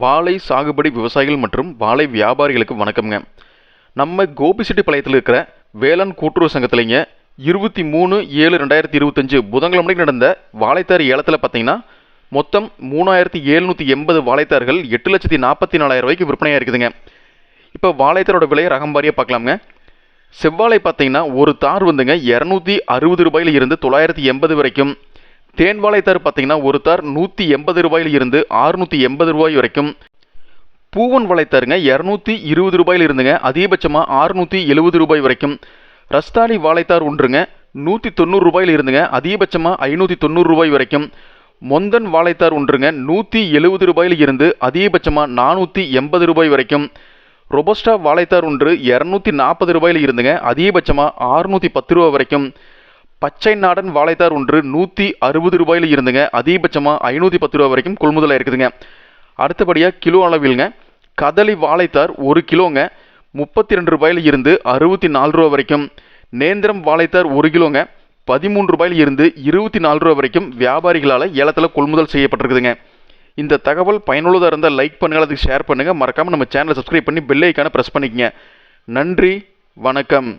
வாழை சாகுபடி விவசாயிகள் மற்றும் வாழை வியாபாரிகளுக்கு வணக்கம்ங்க. நம்ம கோபிச்செட்டிப்பாளையத்தில் இருக்கிற வேளாண் கூட்டுறவு சங்கத்திலைங்க இருபத்தி மூணு ஏழு ரெண்டாயிரத்தி இருபத்தஞ்சு புதன்கிழமை நடந்த வாழைத்தார் ஏலத்தில் பார்த்தீங்கன்னா மொத்தம் மூணாயிரத்தி எழுநூற்றி எண்பது வாழைத்தார்கள் எட்டு லட்சத்தி நாற்பத்தி நாலாயிரம் ரூபாய்க்கு விற்பனையாக இருக்குதுங்க. இப்போ வாழைத்தாரோட விலையை ரகம் வாரியாக பார்க்கலாமுங்க செவ்வாழை பார்த்தீங்கன்னா ஒரு தார் வந்துங்க இரநூத்தி அறுபது ரூபாயில் இருந்து தொள்ளாயிரத்தி எண்பது வரைக்கும். தேன் வாழைத்தார் பார்த்தீங்கன்னா ஒரு தார் நூற்றி எண்பது ரூபாயிலிருந்து அறுநூற்றி எண்பது ரூபாய் வரைக்கும். பூவன் வாழைத்தாருங்க இரநூத்தி இருபது ரூபாயில் இருந்துங்க. அதிகபட்சமாக அறுநூற்றி எழுபது ரூபாய் வரைக்கும். ரஸ்தாலி வாழைத்தார் ஒன்றுங்க நூற்றி தொண்ணூறு ரூபாயில் இருந்துங்க. அதிகபட்சமாக ஐநூற்றி தொண்ணூறு ரூபாய் வரைக்கும். மொந்தன் வாழைத்தார் ஒன்றுங்க நூற்றி எழுபது ரூபாயிலிருந்து அதிகபட்சமாக நானூற்றி எண்பது ரூபாய் வரைக்கும். ரொபஸ்டா வாழைத்தார் ஒன்று இரநூத்தி நாற்பது ரூபாயில இருந்துங்க. அதிகபட்சமாக அறுநூற்றி பத்து ரூபாய் வரைக்கும். பச்சை நாடன் வாழைத்தார் ஒன்று நூற்றி அறுபது ரூபாயில இருந்துங்க. அதிகபட்சமாக ஐநூற்றி பத்து ரூபா வரைக்கும் கொள்முதலாக இருக்குதுங்க அடுத்தபடியாக கிலோ அளவில்ங்க. கதலி வாழைத்தார் ஒரு கிலோங்க. முப்பத்தி ரெண்டு ரூபாயில இருந்து அறுபத்தி நாலு ரூபா வரைக்கும். நேந்திரம் வாழைத்தார் ஒரு கிலோங்க. பதிமூன்று ரூபாயில இருந்து இருபத்தி நாலு ரூபா வரைக்கும் வியாபாரிகளால் ஏலத்தில் கொள்முதல் செய்யப்பட்டிருக்குதுங்க. இந்த தகவல் பயனுள்ளதாக இருந்தால் லைக் பண்ணுங்கள் அதுக்கு ஷேர் பண்ணுங்கள் மறக்காமல் நம்ம சேனலை சப்ஸ்கிரைப் பண்ணி பெல் ஐக்கானை ப்ரெஸ் பண்ணிக்கங்க. நன்றி வணக்கம்.